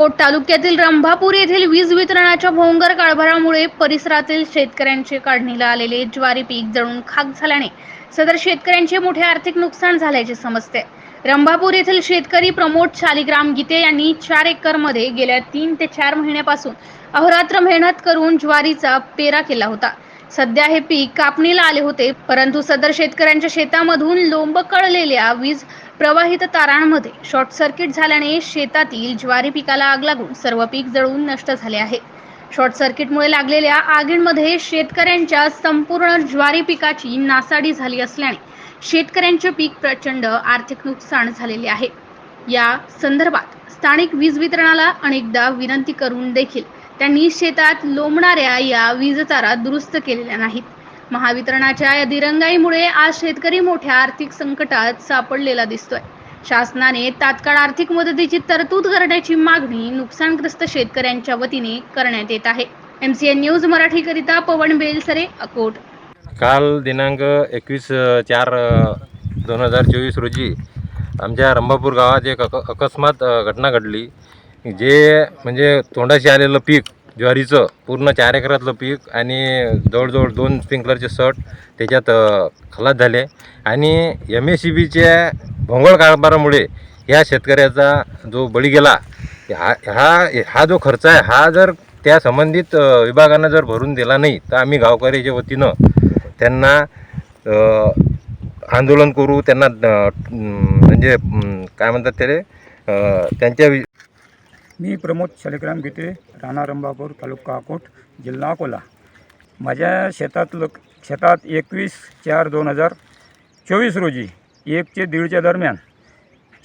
अक्कलकोट तालुक्यातील रंभापूर येथील वीज वितरणाच्या भोंगर कारभारामुळे परिसरातील शेतकऱ्यांचे काढणीला आलेले ज्वारी पीक जळून खाक झाल्याने सदर शेतकऱ्यांचे मोठे आर्थिक नुकसान झाल्याचे समजते. रंभापूर येथील शेतकरी प्रमोद शालिग्राम गीते यांनी चार एकरमध्ये गेल्या तीन ते चार महिन्यापासून अहोरात्र मेहनत करून ज्वारीचा पेरा केला होता. सध्या हे पीक कापणीला आले होते परंतु सदर शेतकऱ्यांच्या शेतामधून लोंबकळलेल्या वीज प्रवाहित तारांमध्ये शॉर्ट सर्किट झाल्याने शेतातील ज्वारी पिकाला आग लागून सर्व पीक जळून नष्ट झाले आहे. शॉर्ट सर्किटमुळे लागलेल्या आगींमध्ये शेतकऱ्यांच्या संपूर्ण ज्वारी पिकाची नासाडी झाली असल्याने शेतकऱ्यांचे पीक प्रचंड आर्थिक नुकसान झालेले आहे. या संदर्भात स्थानिक वीज वितरणाला अनेकदा विनंती करून देखील त्यांनी शेतात लोंबणाऱ्या या वीज तारा दुरुस्त केलेल्या नाहीत. महावितरणाच्या या दिरंगाईमुळे आज शेतकरी मोठ्या आर्थिक संकटात सापडलेला दिसतोय. शासनाने तात्काळ आर्थिक मदतीची तरतूद करण्याची मागणी नुकसानग्रस्त शेतकऱ्यांच्या वतीने करण्यात येत आहे. एमसीएन न्यूज मराठीकरिता पवन बेलसरे अकोट. काल दिनांक एकवीस चार दोन हजार चोवीस रोजी आमच्या रंभापूर गावात एक अक अकस्मात घटना घडली. जे म्हणजे तोंडाशी आलेलं पीक ज्वारीचं पूर्ण चार एकरातलं पीक आणि जवळजवळ दोन स्प्रिंकलरचे शर्ट त्याच्यात खलास झाले. आणि एम एस सी बीच्या भोंगळ कारभारामुळे ह्या शेतकऱ्याचा जो बळी गेला हा हा हा जो खर्च आहे हा जर त्या संबंधित विभागानं जर भरून दिला नाही तर आम्ही गावकऱ्याच्या वतीनं त्यांना आंदोलन करू त्यांना म्हणजे काय म्हणतात त्याले त्यांच्या वि मी प्रमोद शालिग्राम गीते राणा रंभापूर तालुका अकोट जिल्हा अकोला. माझ्या शेतातलं शेतात एकवीस चार दोन हजार चोवीस रोजी एक ते दीडच्या दरम्यान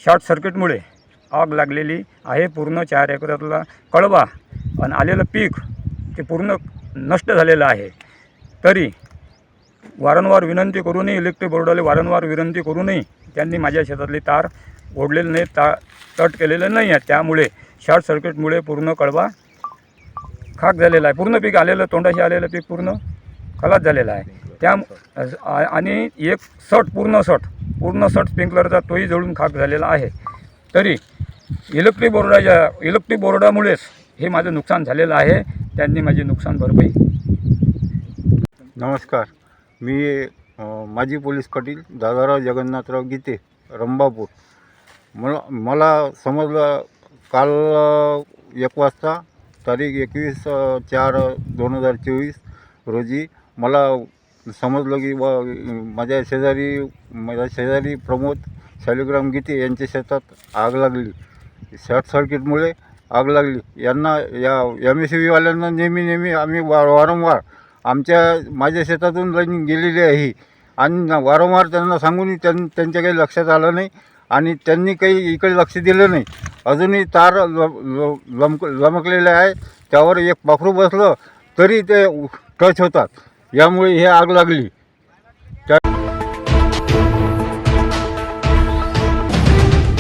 शॉर्ट सर्किटमुळे आग लागलेली आहे. पूर्ण चार एकरातला कळवा आणि आलेलं पीक ते पूर्ण नष्ट झालेलं आहे. तरी वारंवार विनंती करूनही इलेक्ट्रिक बोर्डाला वारंवार विनंती करूनही त्यांनी माझ्या शेतातली तार ओढलेलं नाही ता तट केलेलं नाही आहे. त्यामुळे शॉर्ट सर्किटमुळे पूर्ण कळवा खाक झालेला आहे. पूर्ण पीक आलेलं तोंडाशी आलेलं पीक पूर्ण खलास झालेलं आहे. त्या आणि एक सट पूर्ण सट पूर्ण सट स्प्रिंकलरचा तोही जळून खाक झालेला आहे. तरी इलेक्ट्रिक बोर्डाच्या इलेक्ट्रिक बोर्डामुळेच हे माझं नुकसान झालेलं आहे. त्यांनी माझी नुकसान भरपाई नमस्कार. मी माजी पोलीस पाटील दादाराव जगन्नाथराव गीते रंबापूर. मला मला समजलं काल एक वाजता तारीख एकवीस चार दोन हजार चोवीस रोजी मला समजलं की व माझ्या शेजारी माझ्या शेजारी प्रमोद शालिग्राम गीते यांच्या शेतात आग लागली. शॉर्ट सर्किटमुळे आग लागली. यांना या एम एस सी बीवाल्यांना नेहमी नेहमी आम्ही वार वारंवार आमच्या माझ्या शेतातून लाईन गेलेली आहे. आणि वारंवार त्यांना सांगूनही त्यां त्यांच्या काही लक्षात आलं नाही. आणि त्यांनी काही इकडे लक्ष दिलं नाही. अजूनही तार ल लमक लमकलेले आहे. त्यावर एक पाखरू बसलं तरी ते टच होतात. यामुळे हे आग लागली. त्या